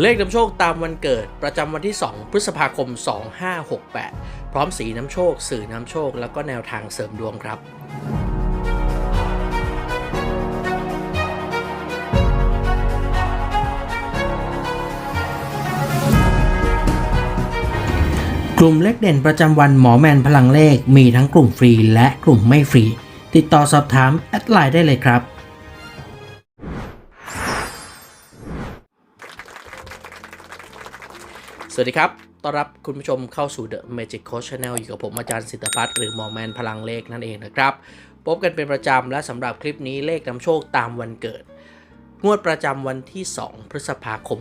เลขนำโชคตามวันเกิดประจำวันที่ 2 พฤษภาคม 2568 พร้อมสีน้ำโชค สื่อน้ำโชค แล้วก็แนวทางเสริมดวงครับ กลุ่มเลขเด่นประจำวันหมอแมนพลังเลขมีทั้งกลุ่มฟรีและกลุ่มไม่ฟรี ติดต่อสอบถามแอดไลน์ได้เลยครับ วัสดีครับ ต้อนรับคุณผู้ชมเข้าสู่ The Magic Coach Channel อยู่กับผมอาจารย์สิทธพัฒน์หรือหมอแมนพลังเลขนั่นเองนะครับ พบกันเป็นประจำและสำหรับคลิปนี้เลขนำโชคตามวันเกิด งวดประจำวันที่ 2 พฤษภาคม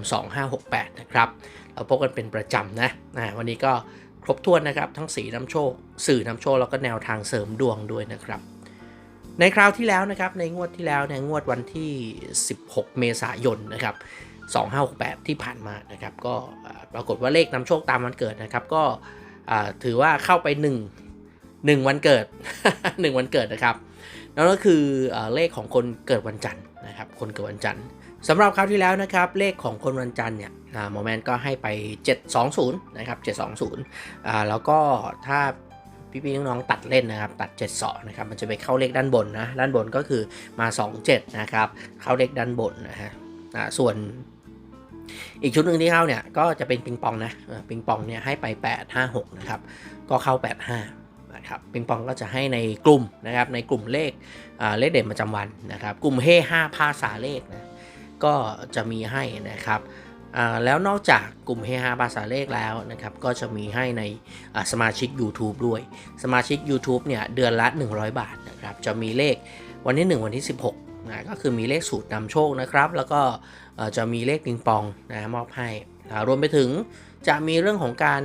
2568 นะครับ เราพบกันเป็นประจำนะอ่าวันนี้ก็ครบถ้วนนะครับทั้งสีนำโชค สื่อนำโชคแล้วก็แนวทางเสริมดวงด้วยนะครับ ในคราวที่แล้วนะครับในงวดที่แล้วเนี่ยงวดวันที่ 16 เมษายนนะครับ 2568 ที่ผ่านมานะครับ ก็ปรากฏว่าเลขนำโชคตามวันเกิดนะครับ ก็ถือว่าเข้าไป 1 1 วันเกิด 1 วันเกิดนะครับนั่นก็คืออเลขของคนเกิดวันจันทร์นะครับ คนเกิดวันจันทร์สำหรับคราวที่แล้วนะครับ เลขของคนวันจันทร์เนี่ยอ่าหมอแมนก็ให้ไป 720 นะครับ 720อ่าแล้วก็ถ้าพี่ๆน้องๆตัดเล่นนะครับ ตัด 72 นะครับ มันจะไปเข้าเลขด้านบนนะ ด้านบนก็คือมา 27 นะครับ เข้าเลขด้านบนนะฮะส่วน อีกชุดหนึ่งที่เข้าเนี่ยก็จะเป็นปิงปองนะปิงปองเนี่ยให้ไป 8 5 6นะครับก็เข้า 85นะครับปิงปองก็จะให้ในกลุ่มนะครับในกลุ่มเลขเลขเด่นประจำวันนะครับกลุ่มเฮ5ภาษาเลขนะก็จะมีให้นะครับแล้วนอกจากกลุ่มเฮ5ภาษาเลขแล้วนะครับ ก็จะมีให้ในสมาชิก YouTube ด้วย สมาชิก YouTube เนี่ยเดือนละ 100 บาทนะครับ จะมีเลขวันที่ 1 วันที่ 16นะก็คือมีเลขสูตรนำโชคนะครับ แล้วก็ จะมีเลขปิงปองนะมอบให้นะรวมไปถึงจะมีเรื่องของการ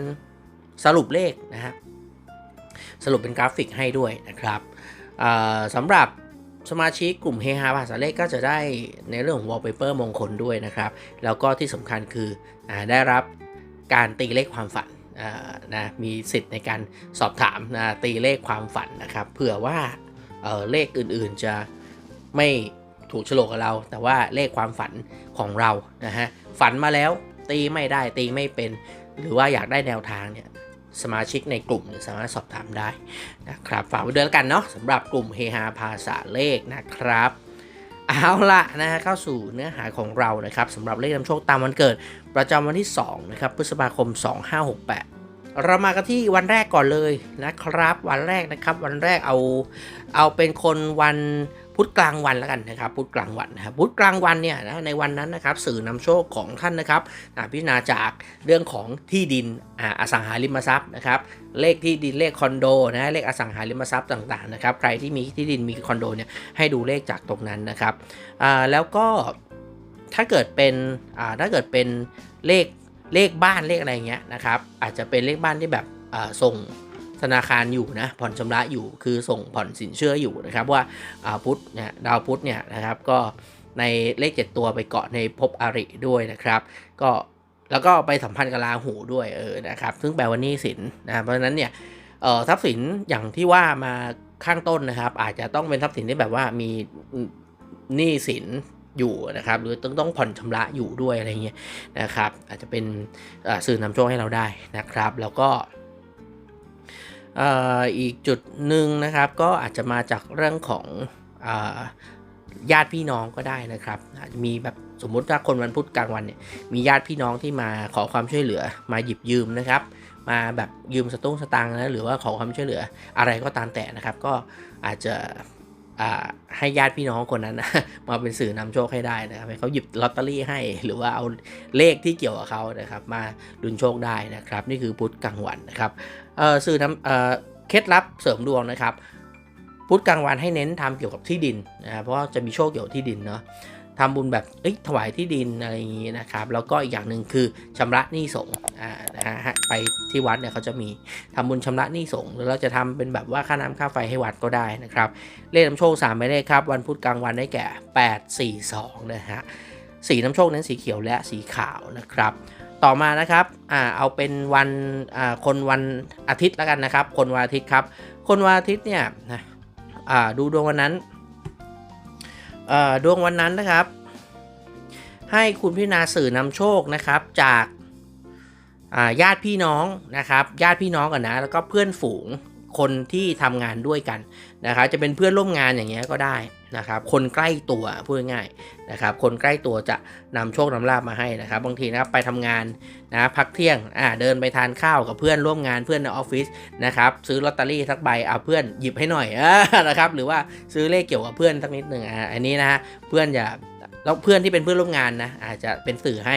สรุปเลขนะฮะสรุปเป็นกราฟิกให้ด้วยนะครับสำหรับสมาชิกกลุ่มเฮฮาภาษาเลขก็จะได้ในเรื่องของ wallpaper มงคลด้วยนะครับ แล้วก็ที่สำคัญคืออได้รับการตีเลขความฝันนะมีสิทธิ์ในการสอบถามนะตีเลขความฝันนะครับเผื่อว่าเเลขอื่นๆจะไม่ ถูกโฉลกกับเรา แต่ว่าเลขความฝันของเรานะฮะฝันมาแล้วตีไม่ได้ตีไม่เป็น หรือว่าอยากได้แนวทางเนี่ยสมาชิกในกลุ่มสามารถสอบถามได้นะครับฝากไว้ด้วยแล้วกันเนาะสำหรับกลุ่มเฮฮาภาษาเลขนะครับเอาละนะฮะเข้าสู่เนื้อหาของเรานะครับสำหรับเลขนำโชคตามวันเกิด ประจำวันที่2นะครับพฤษภาคม 2568 เรามากันที่วันแรกก่อนเลยนะครับ วันแรกนะครับ วันแรกเอาเอาเป็นคนวัน พุธกลางวันแล้วกันนะครับพุธกลางวันนะครับพุธกลางวันเนี่ยนะในวันนั้นนะครับสื่อนำโชคของท่านนะครับพิจารณาจากเรื่องของที่ดินออสังหาริมทรัพย์นะครับเลขที่ดินเลขคอนโดนะเลขอสังหาริมทรัพย์ต่างๆนะครับใครที่มีที่ดินมีคอนโดเนี่ยให้ดูเลขจากตรงนั้นนะครับแล้วก็ถ้าเกิดเป็นถ้าเกิดเป็นเลขเลขบ้านเลขอะไรเงี้ยนะครับอาจจะเป็นเลขบ้านที่แบบส่ง ธนาคารอยู่นะผ่อนชำระอยู่คือส่งผ่อนสินเชื่ออยู่นะครับว่าพุธเนี่ยดาวพุธเนี่ยนะครับก็ในเลข 7 ตัวไปเกาะในภพอริด้วยนะครับ ก็แล้วก็ไปสัมพันธ์กับราหูด้วยเออนะครับ ซึ่งแปลว่านี้สินนะเพราะฉะนั้นเนี่ยเอ่อทรัพย์สินอย่างที่ว่ามาข้างต้นนะครับ อาจจะต้องเป็นทรัพย์สินที่แบบว่ามีหนี้สินอยู่นะครับ หรือต้องต้องผ่อนชำระอยู่ด้วยอะไรเงี้ยนะครับ อาจจะเป็นสื่อนำโชคให้เราได้นะครับ แล้วก็ อีกจุดหนึ่งนะครับ ก็อาจจะมาจากเรื่องของญาติพี่น้องก็ได้นะครับอาจจะมีแบบสมมุติถ้าคนวันพุธกลางวันเนี่ยมีญาติพี่น้องที่มาขอความช่วยเหลือมาหยิบยืมนะครับ มาแบบยืมสตุ้งสตางค์นะหรือว่าขอความช่วยเหลืออะไรก็ตามแต่นะครับ ก็อาจจะ ให้ญาติพี่น้องคนนั้นมาเป็นสื่อนำโชคให้ได้นะครับให้เขาหยิบลอตเตอรี่ให้ หรือว่าเอาเลขที่เกี่ยวกับเขานะครับมาดุนโชคได้นะครับ นี่คือพุธกลางวันนะครับสื่อนำเคล็ดลับเสริมดวงนะครับ พุธกลางวันให้เน้นทำเกี่ยวกับที่ดินนะครับเพราะว่าจะมีโชคเกี่ยวกับที่ดินเนาะ ทำบุญแบบเอ้ยถวายที่ดินอะไรอย่างนี้นะครับ แล้วก็อีกอย่างหนึ่งคือชำระหนี้สงฆ์อ่านะฮะไปที่วัดเนี่ยเขาจะมีทำบุญชำระหนี้สงฆ์หรือเราจะทำเป็นแบบว่าค่าน้ำค่าไฟให้วัดก็ได้นะครับ เลขน้ำโชค3หมายเลขครับ วันพุธกลางวันได้แก่ 8 4 2นะฮะสีน้ำโชคนั้นสีเขียวและสีขาวนะครับต่อมานะครับ อ่า เอาเป็นวัน อ่า คนวันอาทิตย์แล้วกันนะครับ คนวันอาทิตย์ครับ คนวันอาทิตย์เนี่ยนะอ่า ดูดวงวันนั้น ดวงวันนั้นนะครับ ให้คุณพิจารณาสื่อนำโชคนะครับจากญาติพี่น้องนะครับ ญาติพี่น้องกันนะ แล้วก็เพื่อนฝูงคนที่ทำงานด้วยกันนะครับ จะเป็นเพื่อนร่วมงานอย่างเงี้ยก็ได้นะครับ คนใกล้ตัวพูดง่ายนะครับ คนใกล้ตัวจะนำโชคนำลาบมาให้นะครับ บางทีนะครับไปทำงาน นะพักเที่ยงอ่าเดินไปทานข้าวกับเพื่อนร่วมงานเพื่อนในออฟฟิศนะครับซื้อลอตเตอรี่สักใบเอาเพื่อนหยิบให้หน่อยอนะครับหรือว่าซื้อเลขเกี่ยวกับเพื่อนสักนิดหนึ่งอ่าอันนี้นะฮะเพื่อนอย่าแล้วเพื่อนที่เป็นเพื่อนร่วมงานนะอาจจะเป็นสื่อให้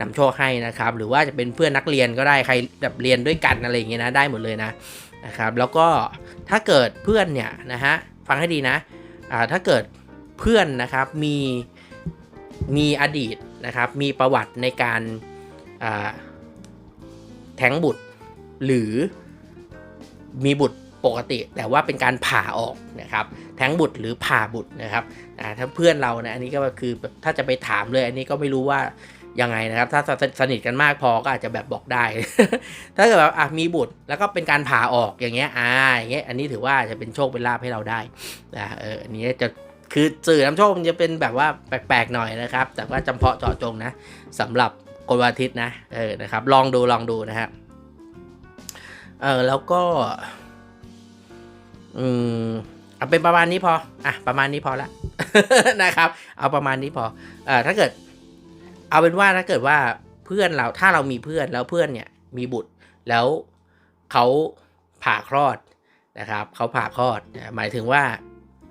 นำโชคให้นะครับ หรือว่าจะเป็นเพื่อนนักเรียนก็ได้ใครแบบเรียนด้วยกันอะไรอย่างเงี้ยนะได้หมดเลยนะนะครับแล้วก็ถ้าเกิดเพื่อนเนี่ยนะฮะฟังให้ดีนะอ่าถ้าเกิดเพื่อนนะครับมีมีอดีตนะครับมีประวัติในการ แท้งบุตร หรือมีบุตรปกติ แต่ว่าเป็นการผ่าออกนะครับ แท้งบุตรหรือผ่าบุตรนะครับถ้าเพื่อนเรานะอันนี้ก็คือถ้าจะไปถามเลย อันนี้ก็ไม่รู้ว่ายังไงนะครับ ถ้าสนิทกันมากพอก็อาจจะแบบบอกได้ ถ้าเกิดแบบอะมีบุตรแล้วก็เป็นการผ่าออกอย่างเงี้ยอ่าอย่างเงี้ยอันนี้ถือว่าจะเป็นโชคเป็นลาภให้เราได้นะเอออันนี้จะคือสื่อน้ำโชคมันจะเป็นแบบว่าแปลกๆหน่อยนะครับ แต่ว่าจำเพาะเจาะจงนะสำหรับ คนวันอาทิตย์นะ เออ นะครับ ลองดูลองดูนะฮะเออ แล้วก็ อืม เอาเป็นประมาณนี้พอ อะ ประมาณนี้พอละ นะครับ เอาประมาณนี้พอ เอ่อถ้าเกิด เอาเป็นว่าถ้าเกิดว่าเพื่อนเรา ถ้าเรามีเพื่อนแล้วเพื่อนเนี่ย มีบุตร แล้วเขาผ่าคลอดนะครับ เขาผ่าคลอด หมายถึงว่า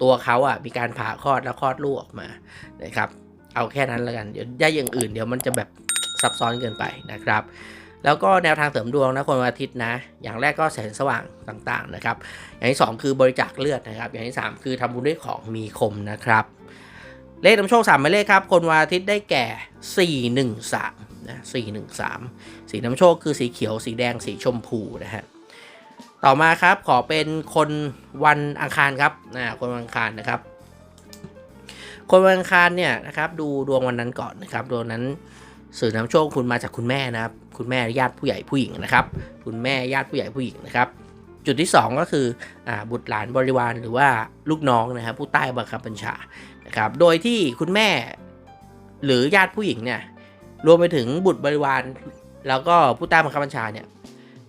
ตัวเขาอะมีการผ่าคลอดแล้วคลอดลูกออกมานะครับ เอาแค่นั้นแล้วกัน เดี๋ยวได้อย่างอื่นเดี๋ยวมันจะแบบ ซับซ้อนเกินไปนะครับ แล้วก็แนวทางเสริมดวงนะคนวันอาทิตย์นะ อย่างแรกก็แสงสว่างต่างๆนะครับ อย่างที่ 2 คือบริจาคเลือดนะครับ อย่างที่ 3 คือทำบุญด้วยของมีคมนะครับ เลขนำโชค3หมายเลขครับ คนวันอาทิตย์ได้แก่ 413นะ413 สีนำโชคคือสีเขียว สีแดง สีชมพูนะฮะต่อมาครับขอเป็นคนวันอังคารครับนะคนวันอังคารนะครับ คนวันอังคารเนี่ยนะครับดูดวงวันนั้นก่อนนะครับดวงนั้น สื่อนำโชคคุณมาจากคุณแม่นะครับ คุณแม่ญาติผู้ใหญ่ผู้หญิงนะครับ คุณแม่ญาติผู้ใหญ่ผู้หญิงนะครับ จุดที่ 2 ก็คืออบุตรหลานบริวารหรือว่าลูกน้องนะครับ ผู้ใต้บังคับบัญชานะครับ โดยที่คุณแม่หรือญาติผู้หญิงเนี่ยรวมไปถึงบุตรบริวาร แล้วก็ผู้ใต้บังคับบัญชาเนี่ย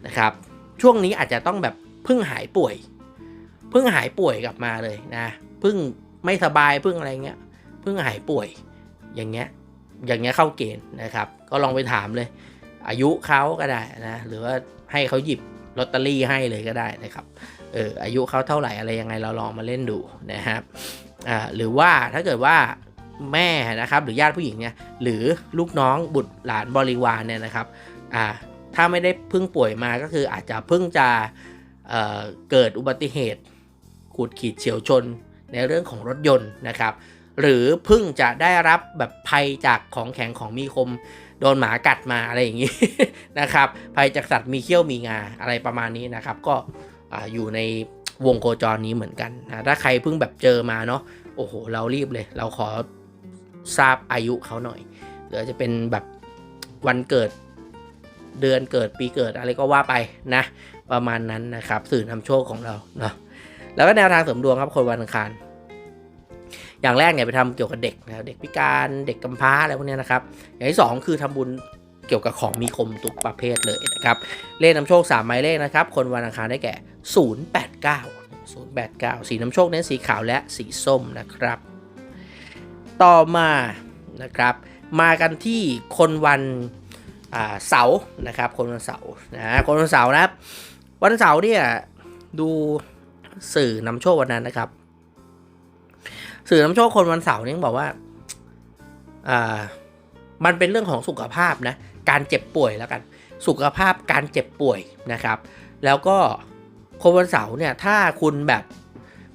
นะครับ ช่วงนี้อาจจะต้องแบบเพิ่งหายป่วยเพิ่งหายป่วยกลับมาเลยนะเพิ่งไม่สบายเพิ่งอะไรเงี้ยเพิ่งหายป่วยอย่างเงี้ย อย่างเงี้ยเข้าเกณฑ์นะครับ ก็ลองไปถามเลย อายุเขาก็ได้นะหรือว่าให้เขาหยิบลอตเตอรี่ให้เลยก็ได้นะครับเอออายุเขาเท่าไหร่อะไรยังไงเราลองมาเล่นดูนะครับอ่าหรือว่าถ้าเกิดว่าแม่นะครับหรือญาติผู้หญิงเนี่ยหรือลูกน้องบุตรหลานบริวารเนี่ยนะครับอ่าถ้าไม่ได้เพิ่งป่วยมาก็คืออาจจะเพิ่งจะเอ่อเกิดอุบัติเหตุขูดขีดเฉียวชนในเรื่องของรถยนต์นะครับ หรือเพิ่งจะได้รับแบบภัยจากของแข็งของมีคม โดนหมากัดมาอะไรอย่างนี้นะครับ ภัยจากสัตว์มีเขี้ยวมีงาอะไรประมาณนี้นะครับ ก็อยู่ในวงโคจรนี้เหมือนกันนะถ้าใครเพิ่งแบบเจอมาเนาะโอ้โห เรารีบเลย เราขอทราบอายุเขาหน่อยหรือจะเป็นแบบวันเกิดเดือนเกิดปีเกิดอะไรก็ว่าไปนะ ประมาณนั้นนะครับ สื่อนำโชคของเราเนาะแล้วก็แนวทางเสริมดวงครับคนวันอังคาร อย่างแรกเนี่ยไปทำเกี่ยวกับเด็กนะเด็กพิการเด็กกำพร้าอะไรพวกนี้นะครับ อย่างที่ 2 คือทำบุญเกี่ยวกับของมีคมทุกประเภทเลยนะครับ เลขนำโชค3หมายเลขนะครับ คนวันอังคารได้แก่ 089 089 สีน้ำโชคเน้นสีขาวและสีส้มนะครับ ต่อมานะครับ มากันที่คนวันเสาร์นะครับ คนวันเสาร์นะคนวันเสาร์นะครับ วันเสาร์เนี่ยดูสื่อนำโชควันนั้นนะครับ สื่อน้ำโชคคนวันเสาร์นี่บอกว่าอ่า มันเป็นเรื่องของสุขภาพนะ การเจ็บป่วยแล้วกัน สุขภาพการเจ็บป่วยนะครับ แล้วก็คนวันเสาร์เนี่ย ถ้าคุณแบบ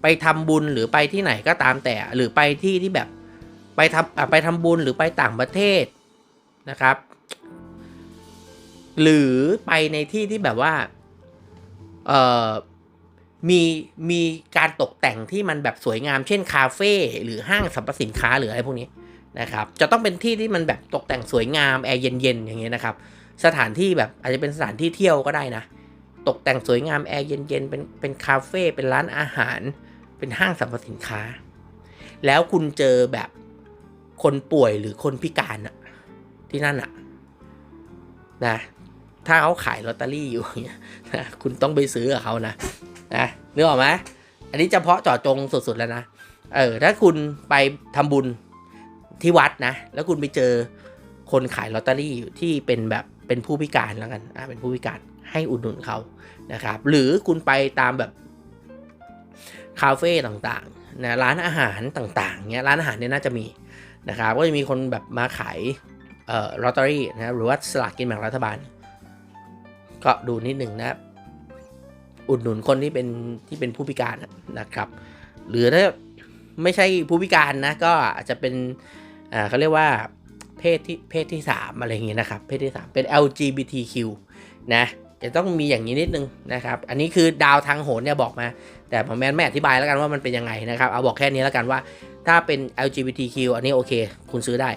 ไปทำบุญหรือไปที่ไหนก็ตามแต่ หรือไปที่ที่แบบไปทำไปทำบุญหรือไปต่างประเทศนะครับ หรือไปในที่ที่แบบว่า เอ่อ มีมีการตกแต่งที่มันแบบสวยงามเช่นคาเฟ่หรือห้างสรรพสินค้าหรืออะไรพวกนี้นะครับจะต้องเป็นที่ที่มันแบบตกแต่งสวยงามแอร์เย็นๆอย่างเงี้ยนะครับสถานที่แบบอาจจะเป็นสถานที่เที่ยวก็ได้นะ ตกแต่งสวยงามแอร์เย็นๆเป็นเป็นคาเฟ่เป็นร้านอาหาร เป็นห้างสรรพสินค้า แล้วคุณเจอแบบคนป่วยหรือคนพิการอะที่นั่นอะนะถ้าเขาขายลอตเตอรี่อยู่เงี้ยนะคุณต้องไปซื้อกับเขานะ นะนึกออกไหมอันนี้เฉพาะเจาะจงสุดๆแล้วนะเออถ้าคุณไปทำบุญที่วัดนะ แล้วคุณไปเจอคนขายลอตเตอรี่ที่เป็นแบบเป็นผู้พิการแล้วกันอ่าเป็นผู้พิการให้อุดหนุนเขานะครับ หรือคุณไปตามแบบคาเฟ่ต่างๆนะร้านอาหารต่างๆเงี้ยร้านอาหารเนี่ยน่าจะมีนะครับก็จะมีคนแบบมาขายเอ่อลอตเตอรี่นะหรือว่าสลากกินแบ่งรัฐบาล ก็ดูนิดหนึ่งนะ อุดหนุนคนที่เป็นที่เป็นผู้พิการนะครับ หรือถ้าไม่ใช่ผู้พิการนะก็อาจจะเป็นอ่าเขาเรียกว่าเพศที่เพศที่ 3 อะไรอย่างเงี้ยนะครับ เพศที่ 3 เป็น LGBTQ นะจะต้องมีอย่างนี้นิดนึงนะครับ อันนี้คือดาวทางโหนเนี่ยบอกมา แต่ผมแมนไม่อธิบายแล้วกันว่ามันเป็นยังไงนะครับ เอาบอกแค่นี้แล้วกันว่า ถ้าเป็น LGBTQ อันนี้โอเค คุณซื้อได้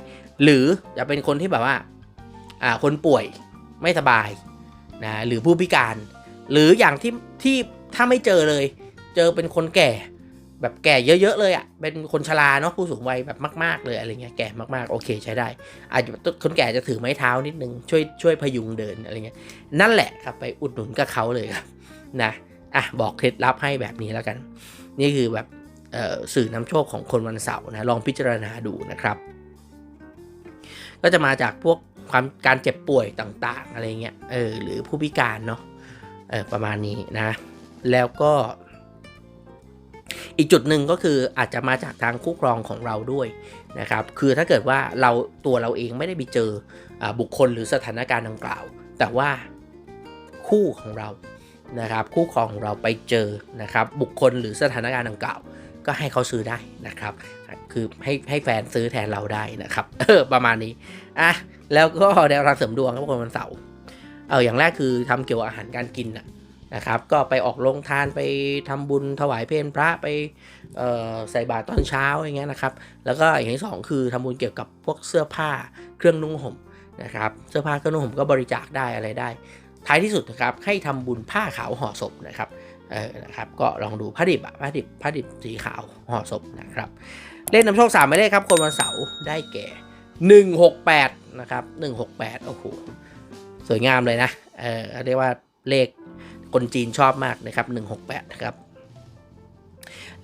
หรือจะเป็นคนที่แบบว่าอ่าคนป่วยไม่สบายนะหรือผู้พิการ หรืออย่างที่ที่ถ้าไม่เจอเลย เจอเป็นคนแก่ แบบแก่เยอะๆเลยอะ่ะเป็นคนชราเนาะผู้สูงวัยแบบมาก ๆ เลยอะไรเงี้ยแก่มากๆโอเคใช้ได้ อาจจะคนแก่จะถือไม้เท้านิดนึงช่วยช่วยพยุงเดินอะไรเงี้ยนั่นแหละครับไปอุดหนุนกับเขาเลยครับนะอะบอกเคล็ดลับให้แบบนี้แล้วกัน นี่คือแบบสื่อนำโชคของคนวันเสาร์นะลองพิจารณาดูนะครับ ก็จะมาจากพวกความการเจ็บป่วยต่างๆอะไรเงี้ยเออหรือผู้พิการเนาะ เออประมาณนี้นะ แล้วก็อีกจุดหนึ่งก็คืออาจจะมาจากทางคู่ครองของเราด้วยนะครับ คือถ้าเกิดว่าเราตัวเราเองไม่ได้ไปเจออบุคคลหรือสถานการณ์ดังกล่าว แต่ว่าคู่ของเรานะครับ คู่ครองของเราไปเจอนะครับ บุคคลหรือสถานการณ์ดังกล่าว ก็ให้เขาซื้อได้นะครับ คือให้ให้แฟนซื้อแทนเราได้นะครับ เออประมาณนี้อะแล้วก็แนวทางเสริมดวงครับคนวันเสาร์ เอออย่างแรกคือทำเกี่ยวกับอาหารการกินนะครับ ก็ไปออกโรงทานไปทำบุญถวายเพลพระไปใส่บาตรตอนเช้าอย่างเงี้ยนะครับ แล้วก็อย่างที่สองคือทำบุญเกี่ยวกับพวกเสื้อผ้าเครื่องนุ่งห่มนะครับเสื้อผ้าเครื่องนุ่งห่มก็บริจาคได้อะไรได้ ท้ายที่สุดนะครับให้ทำบุญผ้าขาวห่อศพนะครับเออนะครับก็ลองดูผ้าดิบผ้าดิบผ้าดิบสีขาวห่อศพนะครับเลขนนำโชคสามหมายเลขครับ คนวันเสาร์ได้แก่หนึ่งหกแปดนะครับหนึ่งหกแปดโอ้โห สวยงามเลยนะ เออเรียกว่าเลขคนจีนชอบมากนะครับหนึ่งหกแปดนะครับ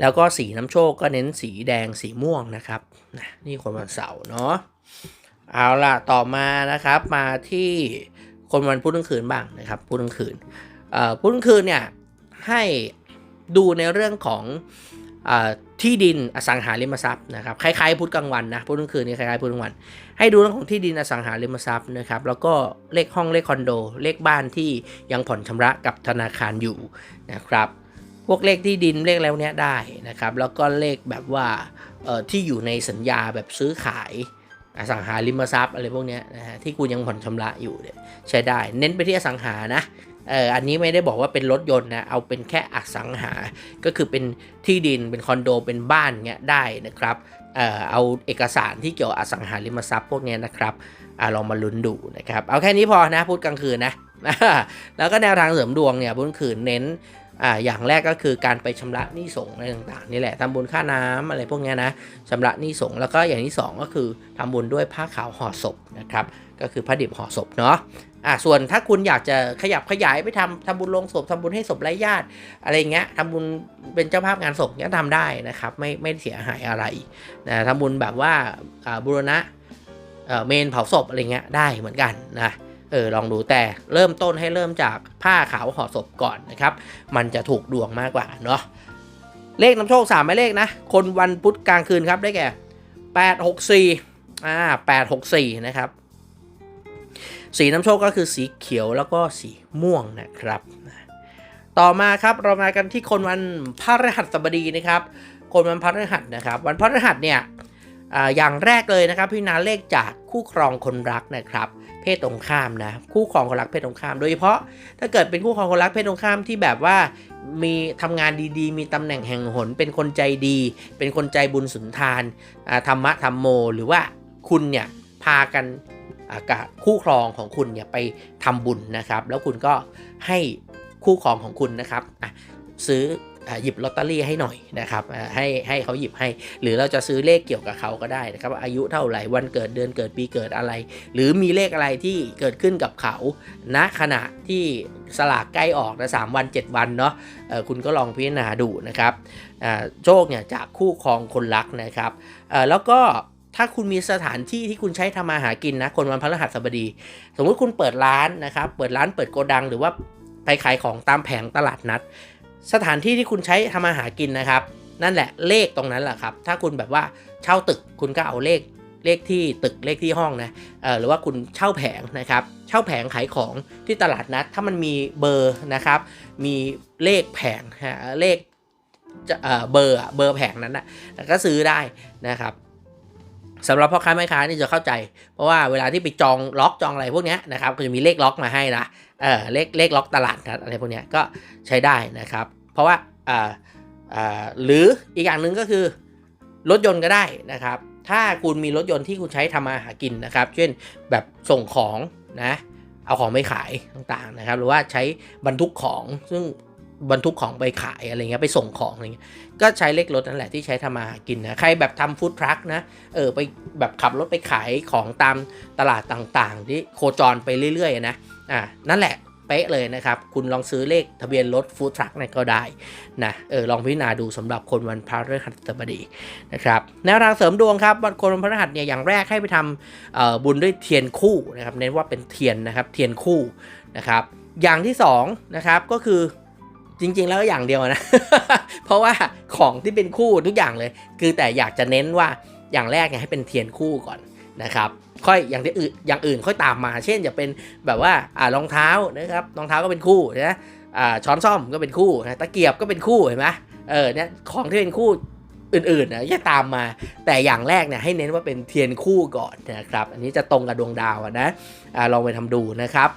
แล้วก็สีน้ำโชคก็เน้นสีแดงสีม่วงนะครับนะนี่คนวันเสาร์เนาะ เอาล่ะ ต่อมานะครับ มาที่คนวันพุธกลางคืนบ้างนะครับ พุธกลางคืนพุธกลางคืนเนี่ยให้ดูในเรื่องของ ที่ดินอสังหาริมทรัพย์นะครับคล้ายๆพุธกลางวันนะพุธกลางคืนนี่คล้ายๆพุธกลางวัน ให้ดูเรื่องของที่ดินอสังหาริมทรัพย์นะครับแล้วก็เลขห้องเลขคอนโด เลขบ้านที่ยังผ่อนชำระกับธนาคารอยู่นะครับพวกเลขที่ดินเลขแล้วเนี้ยได้นะครับแล้วก็เลขแบบว่าเอ่อที่อยู่ในสัญญาแบบซื้อขายอสังหาริมทรัพย์อะไรพวกเนี้ยนะฮะที่คุณยังผ่อนชำระอยู่เนี่ยใช้ได้ เน้นไปที่อสังหานะ เอออันนี้ไม่ได้บอกว่าเป็นรถยนต์นะ เอาเป็นแค่อสังหา ก็คือเป็นที่ดิน เป็นคอนโด เป็นบ้านเงี้ยได้นะครับ เออเอาเอกสารที่เกี่ยวอสังหาริมทรัพย์พวกเนี้ยนะครับอ่าลองมาลุ้นดูนะครับ เอาแค่นี้พอนะพูดกลางคืนนะ แล้วก็แนวทางเสริมดวงเนี่ยพูดกลางคืนเน้นอ่าอย่างแรกก็คือการไปชำระหนี้สงอะไรต่างๆนี่แหละทำบุญค่าน้ำอะไรพวกเนี้ยนะชำระหนี้สงแล้วก็อย่างที่สองก็คือทำบุญด้วยผ้าขาวห่อศพนะครับ ก็คือผ้าดิบห่อศพเนาะ อ่าส่วนถ้าคุณอยากจะขยับขยายไปทำทำบุญลงศพทำบุญให้ศพไร้ญาติอะไรเงี้ยทำบุญเป็นเจ้าภาพงานศพเนี้ยทำได้นะครับ ไม่ไม่เสียหายอะไรนะทำบุญแบบว่าอ่าบุรณะเอ่อเมนเผาศพอะไรเงี้ยได้เหมือนกันนะเออลองดูแต่เริ่มต้นให้เริ่มจากผ้าขาวห่อศพก่อนนะครับ มันจะถูกดวงมากกว่าเนาะเลขนำโชคสามหมายเลขนะ คนวันพุธกลางคืนครับได้แก่แปดหกสี่อ่าแปดหกสี่นะครับ สีน้ำโชคก็คือสีเขียวแล้วก็สีม่วงนะครับ ต่อมาครับเรามากันที่คนวันพฤหัสบดีนะครับ คนวันพฤหัสนะครับ วันพฤหัสเนี่ยออย่างแรกเลยนะครับพี่นาเลขจากคู่ครองคนรักนะครับ เพศตรงข้ามนะคู่ครองคนรักเพศตรงข้าม โดยเฉพาะถ้าเกิดเป็นคู่ครองคนรักเพศตรงข้ามที่แบบว่ามีทำงานดีๆ มีตำแหน่งแห่งหน เป็นคนใจดี เป็นคนใจบุญสุนทานธรรมะธรรมโม หรือว่าคุณเนี่ยพากัน อากับคู่ครองของคุณเนี่ยไปทำบุญนะครับ แล้วคุณก็ให้คู่ครองของคุณนะครับซื้อหยิบลอตเตอรี่ให้หน่อยนะครับให้ให้เขาหยิบให้ หรือเราจะซื้อเลขเกี่ยวกับเขาก็ได้นะครับ อายุเท่าไหร่วันเกิดเดือนเกิดปีเกิดอะไร หรือมีเลขอะไรที่เกิดขึ้นกับเขาณขณะที่สลากใกล้ออกนะสามวัน 7 วันเนาะคุณก็ลองพิจารณาดูนะครับโชคเนี่ยจากคู่ครองคนรักนะครับแล้วก็ ถ้าคุณมีสถานที่ที่คุณใช้ทำมาหากินนะ คนวันพฤหัสบดี สมมุติคุณเปิดร้านนะครับ เปิดร้านเปิดโกดังหรือว่าไปขายของตามแผงตลาดนัด สถานที่ที่คุณใช้ทำมาหากินนะครับ นั่นแหละเลขตรงนั้นแหละครับ ถ้าคุณแบบว่าเช่าตึกคุณก็เอาเลขเลขที่ตึกเลขที่ห้องนะเออหรือว่าคุณเช่าแผงนะครับ เช่าแผงขายของที่ตลาดนัด ถ้ามันมีเบอร์นะครับ มีเลขแผงฮะเลขเบอร์เบอร์แผงนั้นนะก็ซื้อได้นะครับ สำหรับพ่อค้าแม่ค้านี่จะเข้าใจ เพราะว่าเวลาที่ไปจองล็อกจองอะไรพวกนี้นะครับก็จะมีเลขล็อกมาให้นะเออเลขเลขล็อกตลาดนัดอะไรพวกนี้ก็ใช้ได้นะครับ เพราะว่าอ่าอ่าหรืออีกอย่างหนึ่งก็คือรถยนต์ก็ได้นะครับ ถ้าคุณมีรถยนต์ที่คุณใช้ทำมาหากินนะครับ เช่นแบบส่งของนะเอาของไปขายต่างๆนะครับ หรือว่าใช้บรรทุกของซึ่ง บรรทุกของไปขายอะไรเงี้ยไปส่งของอะไรเงี้ยก็ใช้เลขรถนั่นแหละที่ใช้ทำมาหากินนะใครแบบทำฟู้ดทรัคนะเออไปแบบขับรถไปขายของตามตลาดต่างๆ ที่โคจรไปเรื่อยๆนะอ่านั่นแหละเป๊ะเลยนะครับ คุณลองซื้อเลขทะเบียนรถฟู้ดทรัคเนี่ยก็ได้นะเออลองพิจารณาดูสำหรับคนวันพฤหัสบดีนะครับแนวทางเสริมดวงครับวันคนวันพฤหัสเนี่ยอย่างแรกให้ไปทำบุญด้วยเทียนคู่นะครับเน้นว่าเป็นเทียนนะครับเทียนคู่นะครับอย่างที่สองนะครับก็คือ จริง ๆ แล้วอย่างเดียวนะ เพราะว่าของที่เป็นคู่ทุกอย่างเลย คือแต่อยากจะเน้นว่าอย่างแรกเนี่ยให้เป็นเทียนคู่ก่อนนะครับ ค่อยอย่างที่อื่นอย่างอื่นค่อยตามมา เช่นจะเป็นแบบว่าอ่ารองเท้านะครับรองเท้าก็เป็นคู่นะอ่าช้อนซ่อมก็เป็นคู่นะตะเกียบก็เป็นคู่เห็นไหมเออเนี่ยของที่เป็นคู่อื่นๆนะจะตามมา แต่อย่างแรกเนี่ยให้เน้นว่าเป็นเทียนคู่ก่อนนะครับ อันนี้จะตรงกับดวงดาวนะอาลองไปทำดูนะครับ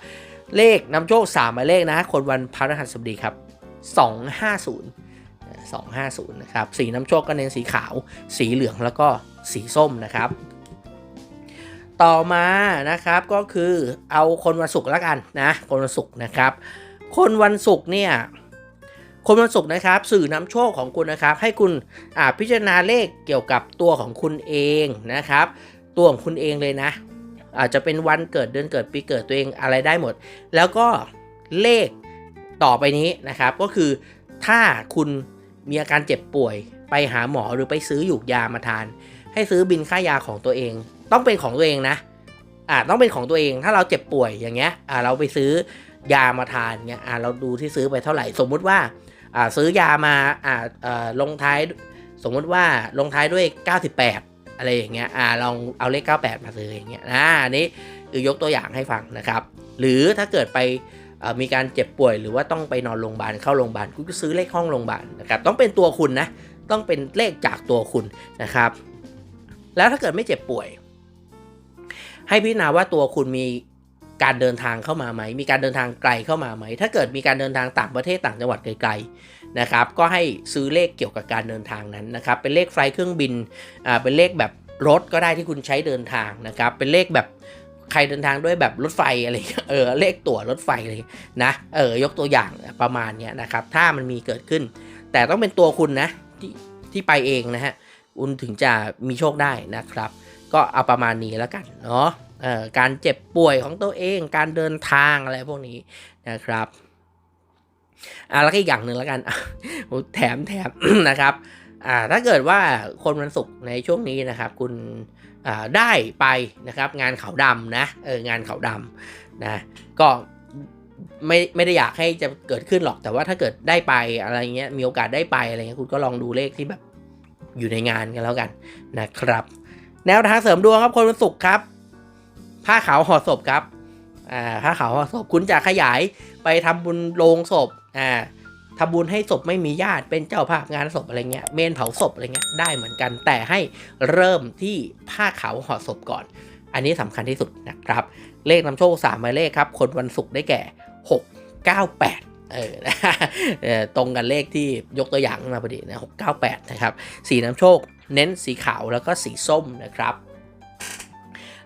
เลขนำโชค3หมายเลขนะ คนวันพฤหัสบดีครับ 250 250นะครับสีน้ำโชคก็เน้นสีขาว สีเหลืองแล้วก็สีส้มนะครับ ต่อมานะครับก็คือเอาคนวันศุกร์แล้วกันนะคนวันศุกร์นะครับ คนวันศุกร์เนี่ยคนวันศุกร์นะครับ สื่อนำโชคของคุณนะครับ ให้คุณอ่าพิจารณาเลขเกี่ยวกับตัวของคุณเองนะครับ ตัวของคุณเองเลยนะ อาจจะเป็นวันเกิดเดือนเกิดปีเกิดตัวเองอะไรได้หมด แล้วก็เลข ต่อไปนี้นะครับ ก็คือถ้าคุณมีอาการเจ็บป่วย ไปหาหมอหรือไปซื้อหยูกยามาทาน ให้ซื้อบินค่ายาของตัวเอง ต้องเป็นของตัวเองนะอ่าต้องเป็นของตัวเอง ถ้าเราเจ็บป่วยอย่างเงี้ยอ่าเราไปซื้อยามาทานเงี้ยอ่าเราดูที่ซื้อไปเท่าไหร่ สมมุติว่าอ่าซื้อยามาอ่าเอ่อลงท้าย สมมุติว่าลงท้ายด้วย 98 อะไรอย่างเงี้ยอ่าลองเอาเลข 98 มาซื้ออย่างเงี้ยนะอันนี้คือยกตัวอย่างให้ฟังนะครับ หรือถ้าเกิดไป มีการเจ็บป่วยหรือว่าต้องไปนอนโรงพยาบาลเข้าโรงพยาบาลคุณก็ซื้อเลขห้องโรงพยาบาลนะครับต้องเป็นตัวคุณนะต้องเป็นเลขจากตัวคุณนะครับ แล้วถ้าเกิดไม่เจ็บป่วย ให้พิจารณาว่าตัวคุณมีการเดินทางเข้ามาไหม มีการเดินทางไกลเข้ามาไหม ถ้าเกิดมีการเดินทางต่างประเทศต่างจังหวัดไกลๆนะครับ ก็ให้ซื้อเลขเกี่ยวกับการเดินทางนั้นนะครับ เป็นเลขไฟล์เครื่องบิน อ่า เป็นเลขแบบรถก็ได้ที่คุณใช้เดินทางนะครับ เป็นเลขแบบ ใครเดินทางด้วยแบบรถไฟอะไรเออเลขตั๋วรถไฟเงี้ยนะเออยกตัวอย่างประมาณเนี้ยนะครับถ้ามันมีเกิดขึ้น แต่ต้องเป็นตัวคุณนะที่ที่ไปเองนะฮะคุณถึงจะมีโชคได้นะครับ ก็เอาประมาณนี้แล้วกันเนาะเอ่อการเจ็บป่วยของตัวเอง การเดินทางอะไรพวกนี้นะครับอ่าแล้วก็อีกอย่างหนึ่งแล้วกันโอ้แถมแถมนะครับอ่าถ้าเกิดว่าคนวันศุกร์ในช่วงนี้นะครับ คุณ ได้ไปนะครับงานขาวดำนะเอองานขาวดำนะก็ไม่ไม่ได้อยากให้จะเกิดขึ้นหรอกแต่ว่าถ้าเกิดได้ไปอะไรเงี้ยมีโอกาสได้ไปอะไรเงี้ยคุณก็ลองดูเลขที่แบบอยู่ในงานกันแล้วกันนะครับ แนวทางเสริมดวงครับคนวันศุกร์ครับ ผ้าขาวห่อศพครับอ่าผ้าขาวห่อศพคุณจะขยายไปทำบุญโรงศพอ่า ทำบุญให้ศพไม่มีญาติเป็นเจ้าภาพงานศพอะไรเงี้ยเมนเผาศพอะไรเงี้ยได้เหมือนกัน แต่ให้เริ่มที่ผ้าขาวห่อศพก่อน อันนี้สำคัญที่สุดนะครับ เลขนำโชคสามหมายเลขครับ คนวันศุกร์ได้แก่ 6 9 8เออเออตรงกันเลขที่ยกตัวอย่างมาพอดีนะ6 9 8นะครับ สีน้ำโชค เน้นสีขาวแล้วก็สีส้มนะครับ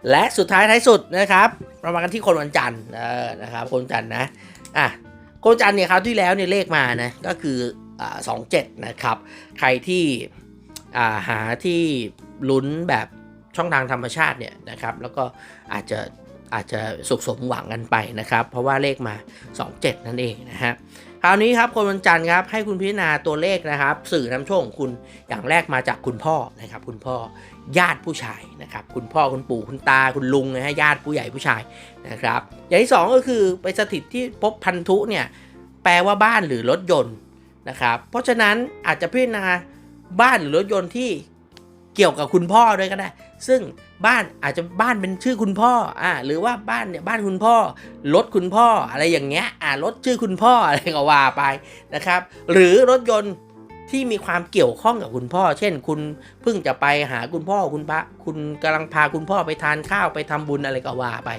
และสุดท้ายท้ายสุดนะครับเรามากันที่คนวันจันทร์นะครับ คนจันทร์นะ อะ โคจันเนี่ยคราวที่แล้วเนี่ยเลขมานะก็คือสองเจ็ดนะครับ ใครที่หาที่ลุ้นแบบช่องทางธรรมชาติเนี่ยนะครับ แล้วก็อาจจะอาจจะสุขสมหวังกันไปนะครับ เพราะว่าเลขมา 27 นั่นเองนะฮะคราวนี้ครับคนวันจันทร์ครับให้คุณพิจารณาตัวเลขนะครับ สื่อนำโชคของคุณอย่างแรกมาจากคุณพ่อนะครับ คุณพ่อ ญาติผู้ชายนะครับคุณพ่อคุณปู่คุณตาคุณลุงนะฮะญาติผู้ใหญ่ผู้ชายนะครับ อย่างที่สองก็คือไปสถิตที่พบพันธุเนี่ยแปลว่าบ้านหรือรถยนต์นะครับ เพราะฉะนั้นอาจจะพิจารณาบ้านหรือรถยนต์ที่เกี่ยวกับคุณพ่อด้วยก็ได้ ซึ่งบ้านอาจจะบ้านเป็นชื่อคุณพ่ออ่าหรือว่าบ้านเนี่ยบ้านคุณพ่อรถคุณพ่ออะไรอย่างเงี้ยอ่ารถชื่อคุณพ่ออะไรก็ว่าไปนะครับ หรือรถยนต์ ที่มีความเกี่ยวข้องกับคุณพ่อ เช่น คุณเพิ่งจะไปหาคุณพ่อคุณพระคุณกำลังพาคุณพ่อไปทานข้าวไปทำบุญอะไรก็ว่าไป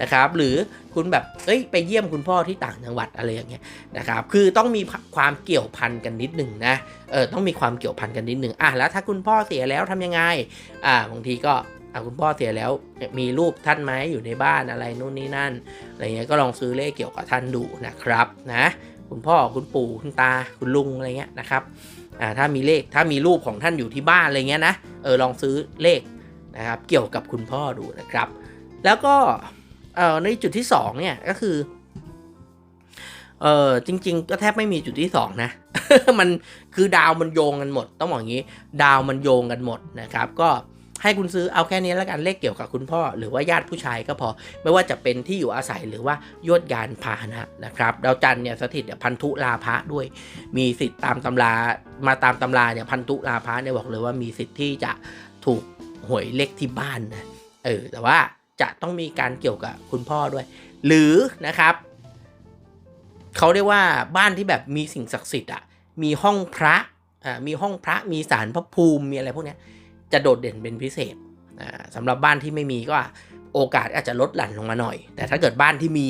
นะครับ หรือคุณแบบเอ้ยไปเยี่ยมคุณพ่อที่ต่างจังหวัดอะไรอย่างเงี้ยนะครับคือต้องมีความเกี่ยวพันกันนิดหนึ่งนะเออต้องมีความเกี่ยวพันกันนิดหนึ่งอะแล้วถ้าคุณพ่อเสียแล้วทำยังไงอ่าบางทีก็อะคุณพ่อเสียแล้วมีรูปท่านไหมอยู่ในบ้านอะไรนู่นนี่นั่นอะไรเงี้ยก็ลองซื้อเลขเกี่ยวกับท่านดูนะครับนะคุณพ่อคุณปู่คุณตาคุณลุงอะไรเงี้ยนะครับ อ่าถ้ามีเลขถ้ามีรูปของท่านอยู่ที่บ้านอะไรเงี้ยนะเออลองซื้อเลขนะครับเกี่ยวกับคุณพ่อดูนะครับ แล้วก็เออในจุดที่สองเนี่ยก็คือเออจริง ๆ ก็แทบไม่มีจุดที่สองนะ มันคือดาวมันโยงกันหมด ต้องบอกอย่างนี้ ดาวมันโยงกันหมดนะครับ ก็ ให้คุณซื้อเอาแค่นี้แล้วกันเลขเกี่ยวกับคุณพ่อ หรือว่าญาติผู้ชายก็พอ ไม่ว่าจะเป็นที่อยู่อาศัยหรือว่ายวดยานพาหนะนะครับดาวจันทร์เนี่ยสถิตพันธุลาภะด้วย มีสิทธิ์ตามตำรามาตามตำราเนี่ยพันธุลาภะเนี่ยบอกเลยว่ามีสิทธิ์ที่จะถูกหวยเลขที่บ้านนะเออแต่ว่าจะต้องมีการเกี่ยวกับคุณพ่อด้วย หรือนะครับเขาเรียกว่าบ้านที่แบบมีสิ่งศักดิ์สิทธิ์อะมีห้องพระอ่ามีห้องพระมีศาลพระภูมิมีอะไรพวกเนี้ย จะโดดเด่นเป็นพิเศษอ่าสำหรับบ้านที่ไม่มีก็โอกาสอาจจะลดหลั่นลงมาหน่อย แต่ถ้าเกิดบ้านที่มี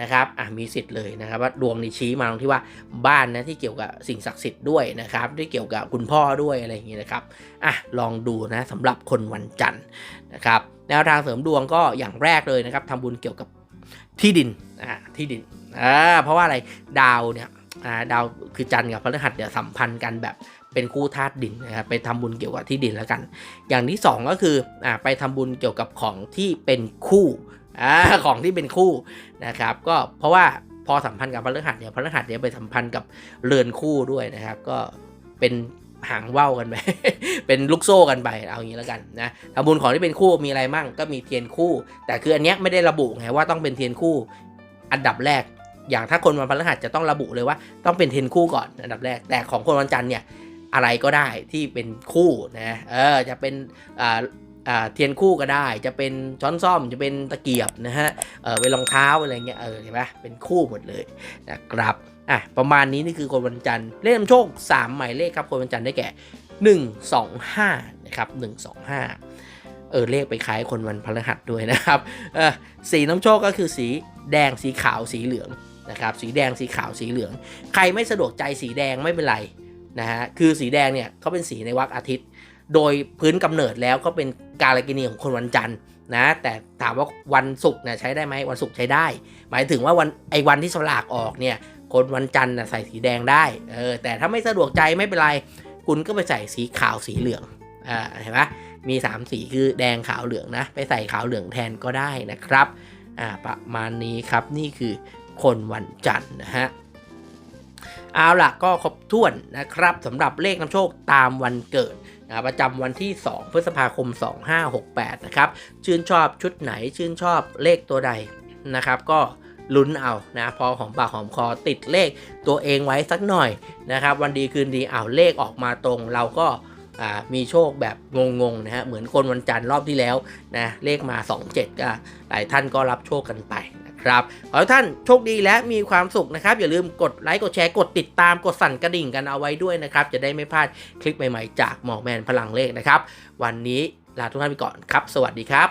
นะครับอะมีสิทธิ์เลยนะครับว่าดวงนี้ชี้มาตรงที่ว่าบ้านนะที่เกี่ยวกับสิ่งศักดิ์สิทธิ์ด้วยนะครับที่เกี่ยวกับคุณพ่อด้วยอะไรอย่างเงี้ยนะครับอะลองดูนะสำหรับคนวันจันทร์นะครับแนวทางเสริมดวงก็อย่างแรกเลยนะครับทำบุญเกี่ยวกับที่ดินอ่าที่ดินอ่าเพราะว่าอะไรดาวเนี่ยอ่าดาวคือจันทร์กับพฤหัสเนี่ยสัมพันธ์กันแบบ เป็นคู่ธาตุดินนะครับไปทำบุญเกี่ยวกับที่ดินแล้วกัน อย่างที่สองก็คืออ่าไปทำบุญเกี่ยวกับของที่เป็นคู่อ่าของที่เป็นคู่นะครับ ก็เพราะว่าพอสัมพันธ์กับพระฤหัสเนี่ยพระฤหัสเนี่ยไปสัมพันธ์กับเรือนคู่ด้วยนะครับ ก็เป็นหางว่าวกันไป เป็นลูกโซ่กันไปเอาอย่างนี้แล้วกันนะทำบุญของที่เป็นคู่มีอะไรมั่งก็มีเทียนคู่ แต่คืออันเนี้ยไม่ได้ระบุไงว่าต้องเป็นเทียนคู่ อันดับแรก อย่างถ้าคนวันพฤหัสจะต้องระบุเลยว่าต้องเป็นเทียนคู่ก่อนอันดับแรก แต่ของคนวันจันทร์เนี่ย อะไรก็ได้ที่เป็นคู่นะเออจะเป็นอ่าอ่าเทียนคู่ก็ได้จะเป็นช้อนซ่อมจะเป็นตะเกียบนะฮะเออเป็นรองเท้าอะไรเงี้ยเออเห็นไหมเป็นคู่หมดเลยนะครับอะประมาณนี้นี่คือคนวันจันทร์เลขนำโชค 3 หมายเลขครับคนวันจันทร์ได้แก่ 1 2 5นะครับ1 2 5เออเลขไปคล้ายคนวันพฤหัสด้วยนะครับเออสีน้ำโชคก็คือสีแดงสีขาวสีเหลืองนะครับสีแดงสีขาวสีเหลือง ใครไม่สะดวกใจสีแดงไม่เป็นไร นะฮะคือสีแดงเนี่ยเขาเป็นสีในวักอาทิตย์ โดยพื้นกำเนิดแล้วก็เป็นกาลกินีของคนวันจันทร์นะแต่ถามว่าวันศุกร์เนี่ยใช้ได้ไหมวันศุกร์ใช้ได้ หมายถึงว่าวันไอ้วันที่สลากออกเนี่ยคนวันจันทร์ใส่สีแดงได้เออแต่ถ้าไม่สะดวกใจไม่เป็นไร คุณก็ไปใส่สีขาวสีเหลืองอ่าเห็นไหมมี 3 สีคือแดงขาวเหลืองนะไปใส่ขาวเหลืองแทนก็ได้นะครับอ่าประมาณนี้ครับนี่คือคนวันจันทร์นะฮะ เอาล่ะก็ครบถ้วนนะครับสำหรับเลขนำโชคตามวันเกิดนะประจำวันที่ 2 พฤษภาคม 2568 นะครับ ชื่นชอบชุดไหนชื่นชอบเลขตัวใดนะครับ ก็ลุ้นเอานะพอหอมปากหอมคอติดเลขตัวเองไว้สักหน่อยนะครับ วันดีคืนดีเอาเลขออกมาตรง เราก็มีโชคแบบงงๆนะฮะเหมือนคนวันจันทร์รอบที่แล้วนะเลขมา 27ก็หลายท่านก็รับโชคกันไป ครับ ขอให้ท่านโชคดีและมีความสุขนะครับ อย่าลืมกดไลค์กดแชร์กดติดตามกดสั่นกระดิ่งกันเอาไว้ด้วยนะครับ จะได้ไม่พลาดคลิปใหม่ๆ จากหมอแมนพลังเลขนะครับ วันนี้ลาทุกท่านไปก่อนครับ สวัสดีครับ